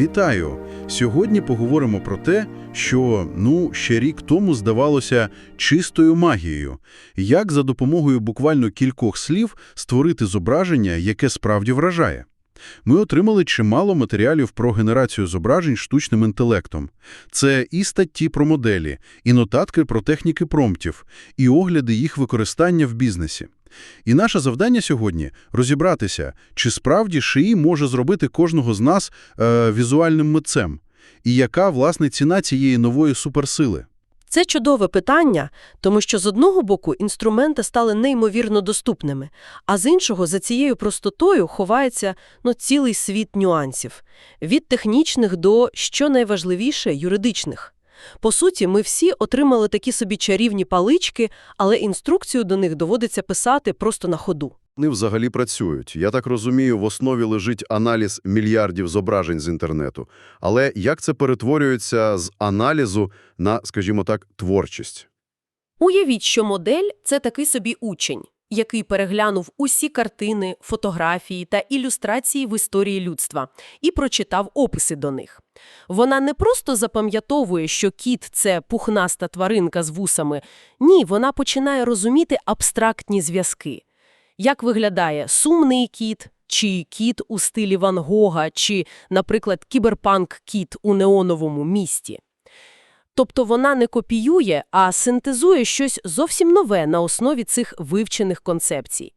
Вітаю! Сьогодні поговоримо про те, що, ну, ще рік тому здавалося чистою магією. Як за допомогою буквально кількох слів створити зображення, яке справді вражає. Ми отримали чимало матеріалів про генерацію зображень штучним інтелектом. Це і статті про моделі, і нотатки про техніки промптів, і огляди їх використання в бізнесі. І наше завдання сьогодні – розібратися, чи справді ШИІ може зробити кожного з нас е, візуальним митцем, і яка, власне, ціна цієї нової суперсили. Це чудове питання, тому що з одного боку інструменти стали неймовірно доступними, а з іншого за цією простотою ховається ну, цілий світ нюансів. Від технічних до, що найважливіше, юридичних. По суті, ми всі отримали такі собі чарівні палички, але інструкцію до них доводиться писати просто на ходу. Вони взагалі працюють. Я так розумію, в основі лежить аналіз мільярдів зображень з інтернету. Але як це перетворюється з аналізу на, скажімо так, творчість? Уявіть, що модель – це такий собі учень, який переглянув усі картини, фотографії та ілюстрації в історії людства і прочитав описи до них. Вона не просто запам'ятовує, що кіт – це пухнаста тваринка з вусами. Ні, вона починає розуміти абстрактні зв'язки. Як виглядає сумний кіт, чи кіт у стилі Ван Гога, чи, наприклад, кіберпанк-кіт у неоновому місті. Тобто вона не копіює, а синтезує щось зовсім нове на основі цих вивчених концепцій.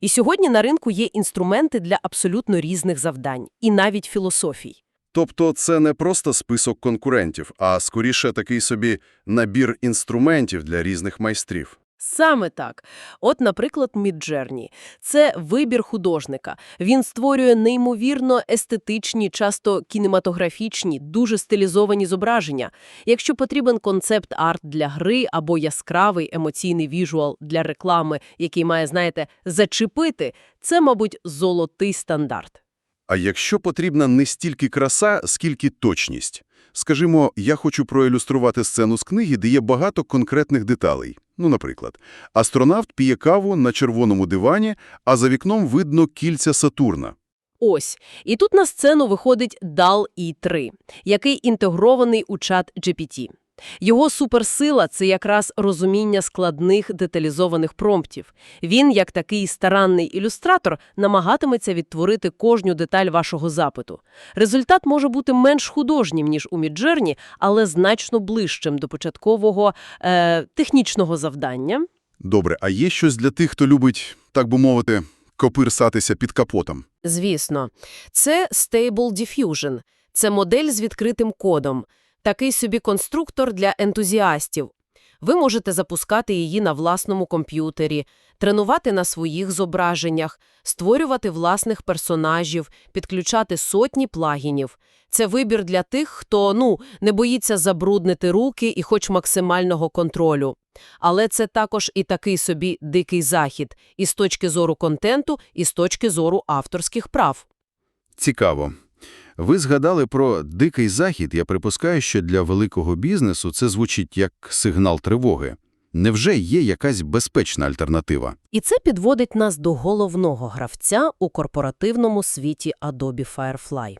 І сьогодні на ринку є інструменти для абсолютно різних завдань, і навіть філософій. Тобто це не просто список конкурентів, а скоріше такий собі набір інструментів для різних майстрів. Саме так. От, наприклад, Midjourney – це вибір художника. Він створює неймовірно естетичні, часто кінематографічні, дуже стилізовані зображення. Якщо потрібен концепт-арт для гри або яскравий емоційний віжуал для реклами, який має, знаєте, зачепити, це, мабуть, золотий стандарт. А якщо потрібна не стільки краса, скільки точність? Скажімо, я хочу проілюструвати сцену з книги, де є багато конкретних деталей. Ну, наприклад, астронавт п'є каву на червоному дивані, а за вікном видно кільця Сатурна. Ось. І тут на сцену виходить DAL-E3, який інтегрований у чат GPT. Його суперсила – це якраз розуміння складних деталізованих промптів. Він, як такий старанний ілюстратор, намагатиметься відтворити кожну деталь вашого запиту. Результат може бути менш художнім, ніж у Midjourney, але значно ближчим до початкового е, технічного завдання. Добре, а є щось для тих, хто любить, так би мовити, копирсатися під капотом? Звісно. Це Stable Diffusion. Це модель з відкритим кодом. Такий собі конструктор для ентузіастів. Ви можете запускати її на власному комп'ютері, тренувати на своїх зображеннях, створювати власних персонажів, підключати сотні плагінів. Це вибір для тих, хто, ну, не боїться забруднити руки і хоч максимального контролю. Але це також і такий собі дикий захід і з точки зору контенту, і з точки зору авторських прав. Цікаво. Ви згадали про дикий захід. Я припускаю, що для великого бізнесу це звучить як сигнал тривоги. Невже є якась безпечна альтернатива? І це підводить нас до головного гравця у корпоративному світі Adobe Firefly.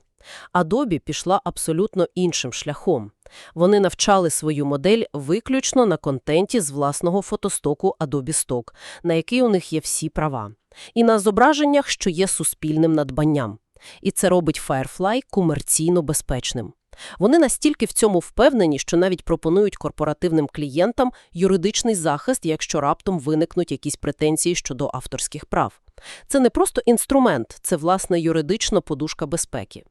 Adobe пішла абсолютно іншим шляхом. Вони навчали свою модель виключно на контенті з власного фотостоку Adobe Stock, на який у них є всі права, і на зображеннях, що є суспільним надбанням. І це робить Firefly комерційно безпечним. Вони настільки в цьому впевнені, що навіть пропонують корпоративним клієнтам юридичний захист, якщо раптом виникнуть якісь претензії щодо авторських прав. Це не просто інструмент, це, власне, юридична подушка безпеки.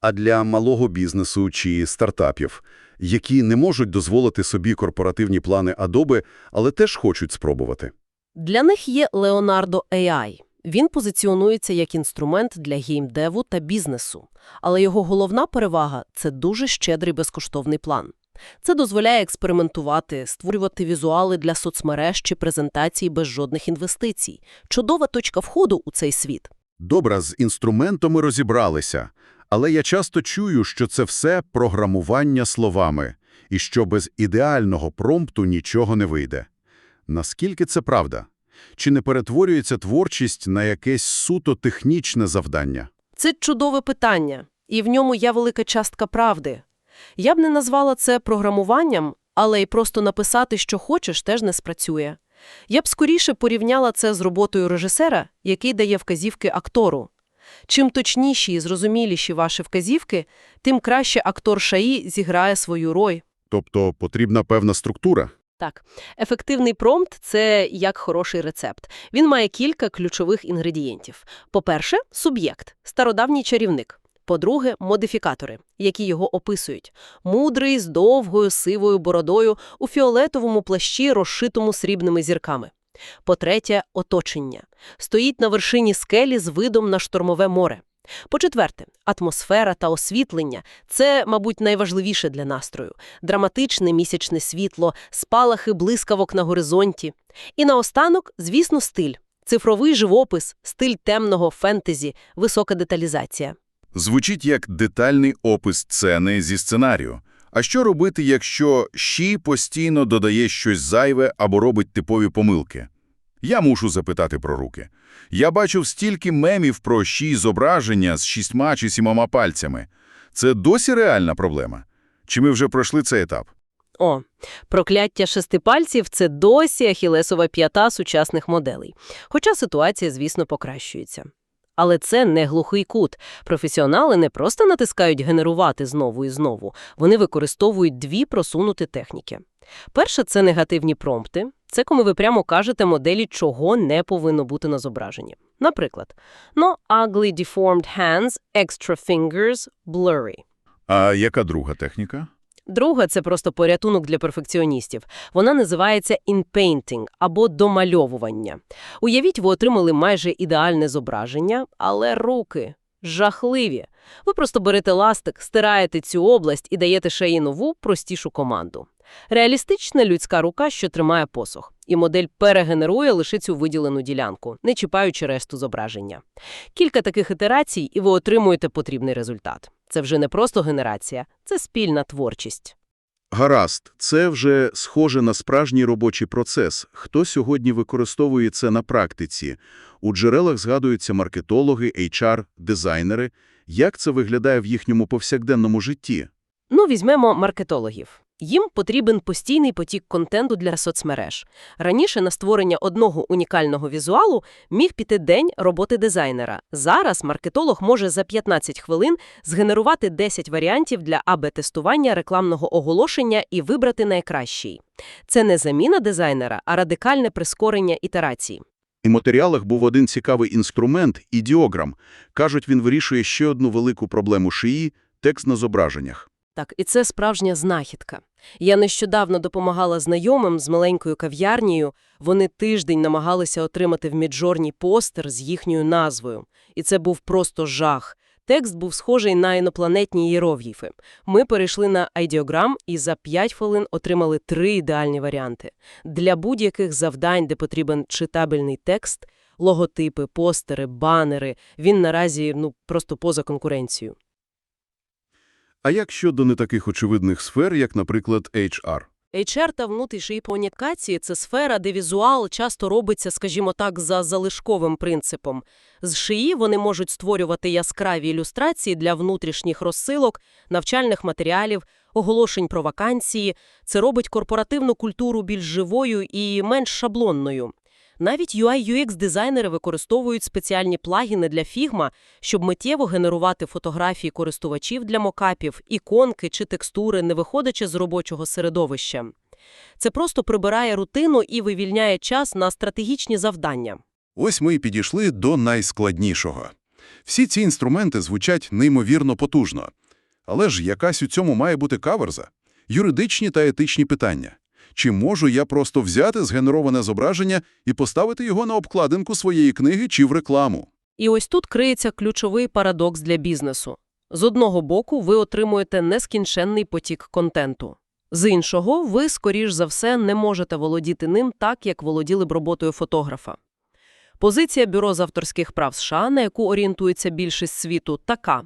А для малого бізнесу чи стартапів, які не можуть дозволити собі корпоративні плани Adobe, але теж хочуть спробувати? Для них є Leonardo AI. Він позиціонується як інструмент для геймдеву та бізнесу, але його головна перевага – це дуже щедрий безкоштовний план. Це дозволяє експериментувати, створювати візуали для соцмереж чи презентацій без жодних інвестицій. Чудова точка входу у цей світ. Добре, з інструментами розібралися, але я часто чую, що це все програмування словами, і що без ідеального промпту нічого не вийде. Наскільки це правда? Чи не перетворюється творчість на якесь суто технічне завдання? Це чудове питання. І в ньому є велика частка правди. Я б не назвала це програмуванням, але й просто написати, що хочеш, теж не спрацює. Я б скоріше порівняла це з роботою режисера, який дає вказівки актору. Чим точніші і зрозуміліші ваші вказівки, тим краще актор ШАІ зіграє свою роль. Тобто потрібна певна структура? Так, ефективний промпт – це як хороший рецепт. Він має кілька ключових інгредієнтів. По-перше, суб'єкт – стародавній чарівник. По-друге, модифікатори, які його описують. Мудрий, з довгою сивою бородою, у фіолетовому плащі, розшитому срібними зірками. По-третє, оточення. Стоїть на вершині скелі з видом на штормове море. По-четверте, атмосфера та освітлення – це, мабуть, найважливіше для настрою. Драматичне місячне світло, спалахи блискавок на горизонті. І наостанок, звісно, стиль. Цифровий живопис, стиль темного фентезі, висока деталізація. Звучить як детальний опис сцени зі сценарію. А що робити, якщо Ші постійно додає щось зайве або робить типові помилки? Я мушу запитати про руки. Я бачив стільки мемів про щі зображення з шістьма чи сімома пальцями. Це досі реальна проблема? Чи ми вже пройшли цей етап? О, прокляття шести пальців – це досі ахілесова п'ята сучасних моделей. Хоча ситуація, звісно, покращується. Але це не глухий кут. Професіонали не просто натискають генерувати знову і знову. Вони використовують дві просунуті техніки. Перша – це негативні промпти. Це коли ви прямо кажете моделі, чого не повинно бути на зображенні. Наприклад, «No ugly deformed hands, extra fingers, blurry». А яка друга техніка? Друга – це просто порятунок для перфекціоністів. Вона називається «inpainting» або «домальовування». Уявіть, ви отримали майже ідеальне зображення, але руки жахливі. Ви просто берете ластик, стираєте цю область і даєте шеї нову, простішу команду. Реалістична людська рука, що тримає посох. І модель перегенерує лише цю виділену ділянку, не чіпаючи решту зображення. Кілька таких ітерацій, і ви отримуєте потрібний результат. Це вже не просто генерація, це спільна творчість. Гаразд, це вже схоже на справжній робочий процес. Хто сьогодні використовує це на практиці? У джерелах згадуються маркетологи, HR, дизайнери. Як це виглядає в їхньому повсякденному житті? Ну, візьмемо маркетологів. Їм потрібен постійний потік контенту для соцмереж. Раніше на створення одного унікального візуалу міг піти день роботи дизайнера. Зараз маркетолог може за 15 хвилин згенерувати 10 варіантів для АБ-тестування рекламного оголошення і вибрати найкращий. Це не заміна дизайнера, а радикальне прискорення ітерацій. І в матеріалах був один цікавий інструмент – ідіограм. Кажуть, він вирішує ще одну велику проблему шиї – текст на зображеннях. Так, і це справжня знахідка. Я нещодавно допомагала знайомим з маленькою кав'ярнією. Вони тиждень намагалися отримати в Міджорні постер з їхньою назвою. І це був просто жах. Текст був схожий на інопланетні ієрогліфи. Ми перейшли на айдіограм і за 5 хвилин отримали три ідеальні варіанти. Для будь-яких завдань, де потрібен читабельний текст, логотипи, постери, банери, він наразі ну просто поза конкуренцією. А як щодо не таких очевидних сфер, як, наприклад, HR? HR та внутрішні комунікації – це сфера, де візуал часто робиться, скажімо так, за залишковим принципом. З шиї вони можуть створювати яскраві ілюстрації для внутрішніх розсилок, навчальних матеріалів, оголошень про вакансії. Це робить корпоративну культуру більш живою і менш шаблонною. Навіть UI-UX-дизайнери використовують спеціальні плагіни для Figma, щоб миттєво генерувати фотографії користувачів для мокапів, іконки чи текстури, не виходячи з робочого середовища. Це просто прибирає рутину і вивільняє час на стратегічні завдання. Ось ми і підійшли до найскладнішого. Всі ці інструменти звучать неймовірно потужно. Але ж якась у цьому має бути каверза. Юридичні та етичні питання. Чи можу я просто взяти згенероване зображення і поставити його на обкладинку своєї книги чи в рекламу? І ось тут криється ключовий парадокс для бізнесу. З одного боку, ви отримуєте нескінченний потік контенту. З іншого, ви, скоріш за все, не можете володіти ним так, як володіли б роботою фотографа. Позиція Бюро з авторських прав США, на яку орієнтується більшість світу, така.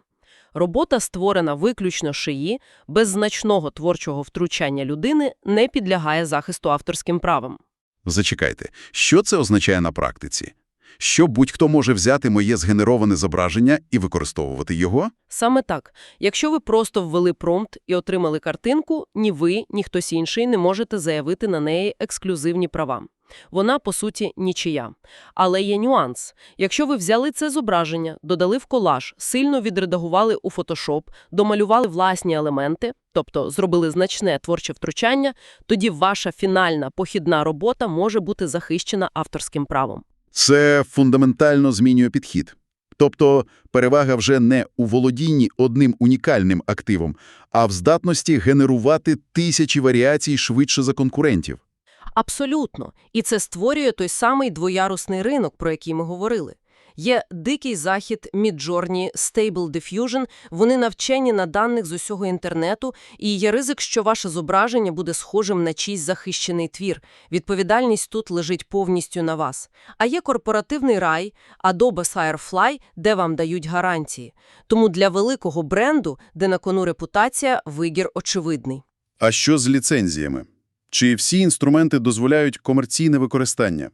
Робота, створена виключно шиї, без значного творчого втручання людини, не підлягає захисту авторським правам. Зачекайте, що це означає на практиці? Що будь-хто може взяти моє згенероване зображення і використовувати його? Саме так. Якщо ви просто ввели промпт і отримали картинку, ні ви, ні хтось інший не можете заявити на неї ексклюзивні права. Вона, по суті, нічия. Але є нюанс. Якщо ви взяли це зображення, додали в колаж, сильно відредагували у Photoshop, домалювали власні елементи, тобто зробили значне творче втручання, тоді ваша фінальна похідна робота може бути захищена авторським правом. Це фундаментально змінює підхід. Тобто перевага вже не у володінні одним унікальним активом, а в здатності генерувати тисячі варіацій швидше за конкурентів. Абсолютно. І це створює той самий двоярусний ринок, про який ми говорили. Є дикий захід Midjourney, Stable Diffusion, вони навчені на даних з усього інтернету, і є ризик, що ваше зображення буде схожим на чийсь захищений твір. Відповідальність тут лежить повністю на вас. А є корпоративний рай, Adobe Firefly, де вам дають гарантії. Тому для великого бренду, де на кону репутація, вигір очевидний. А що з ліцензіями? Чи всі інструменти дозволяють комерційне використання?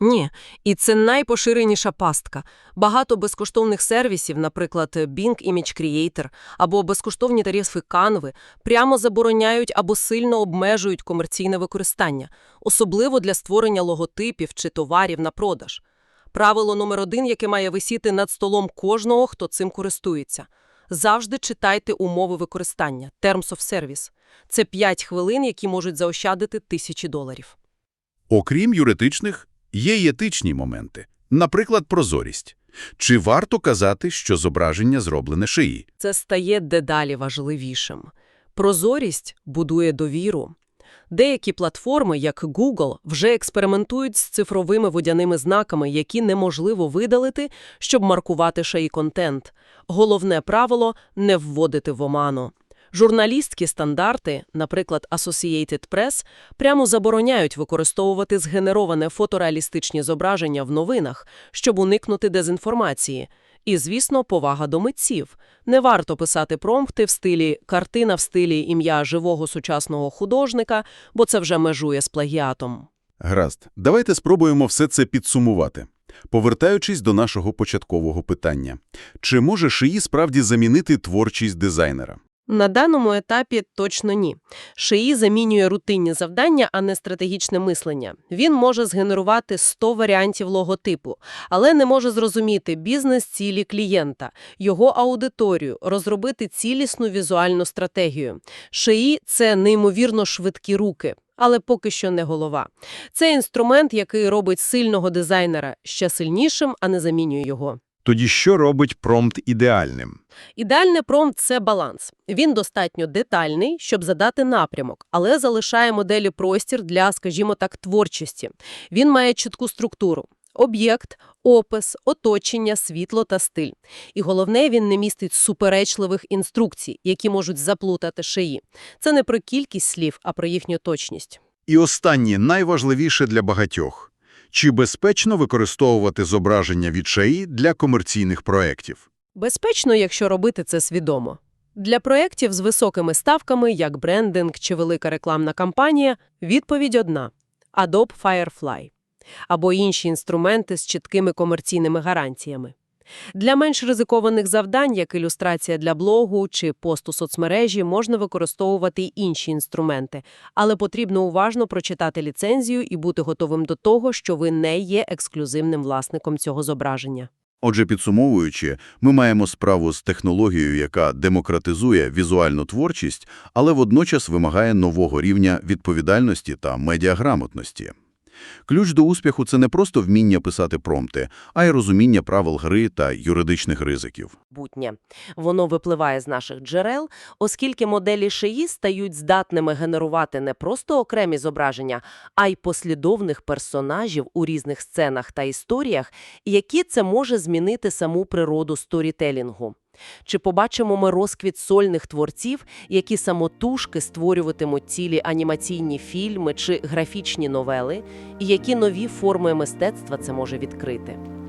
Ні, і це найпоширеніша пастка. Багато безкоштовних сервісів, наприклад, Bing Image Creator або безкоштовні тарифи Canva, прямо забороняють або сильно обмежують комерційне використання, особливо для створення логотипів чи товарів на продаж. Правило номер один, яке має висіти над столом кожного, хто цим користується. Завжди читайте умови використання – Terms of Service. Це 5 хвилин, які можуть заощадити тисячі доларів. Окрім юридичних, є й етичні моменти. Наприклад, прозорість. Чи варто казати, що зображення зроблене шиї? Це стає дедалі важливішим. Прозорість будує довіру. Деякі платформи, як Google, вже експериментують з цифровими водяними знаками, які неможливо видалити, щоб маркувати шиї контент. Головне правило – не вводити в оману. Журналістські стандарти, наприклад, Associated Press, прямо забороняють використовувати згенероване фотореалістичні зображення в новинах, щоб уникнути дезінформації. І, звісно, повага до митців. Не варто писати промпти в стилі «картина в стилі ім'я живого сучасного художника», бо це вже межує з плагіатом. Гаразд, давайте спробуємо все це підсумувати. Повертаючись до нашого початкового питання. Чи може шиї справді замінити творчість дизайнера? На даному етапі точно ні. Шиї замінює рутинні завдання, а не стратегічне мислення. Він може згенерувати 100 варіантів логотипу, але не може зрозуміти бізнес-цілі клієнта, його аудиторію, розробити цілісну візуальну стратегію. Шиї – це неймовірно швидкі руки. Але поки що не голова. Це інструмент, який робить сильного дизайнера ще сильнішим, а не замінює його. Тоді що робить промпт ідеальним? Ідеальний промпт – це баланс. Він достатньо детальний, щоб задати напрямок, але залишає моделі простір для, скажімо так, творчості. Він має чітку структуру – об'єкт, опис, оточення, світло та стиль. І головне, він не містить суперечливих інструкцій, які можуть заплутати шиї. Це не про кількість слів, а про їхню точність. І останнє, найважливіше для багатьох. Чи безпечно використовувати зображення від ШАІ для комерційних проєктів? Безпечно, якщо робити це свідомо. Для проєктів з високими ставками, як брендинг чи велика рекламна кампанія, відповідь одна – Adobe Firefly або інші інструменти з чіткими комерційними гарантіями. Для менш ризикованих завдань, як ілюстрація для блогу чи посту соцмережі, можна використовувати й інші інструменти, але потрібно уважно прочитати ліцензію і бути готовим до того, що ви не є ексклюзивним власником цього зображення. Отже, підсумовуючи, ми маємо справу з технологією, яка демократизує візуальну творчість, але водночас вимагає нового рівня відповідальності та медіаграмотності. Ключ до успіху – це не просто вміння писати промпти, а й розуміння правил гри та юридичних ризиків. майбутнє. Воно випливає з наших джерел, оскільки моделі шиї стають здатними генерувати не просто окремі зображення, а й послідовних персонажів у різних сценах та історіях, які це може змінити саму природу сторітелінгу. Чи побачимо ми розквіт сольних творців, які самотужки створюватимуть цілі анімаційні фільми чи графічні новели, і які нові форми мистецтва це може відкрити?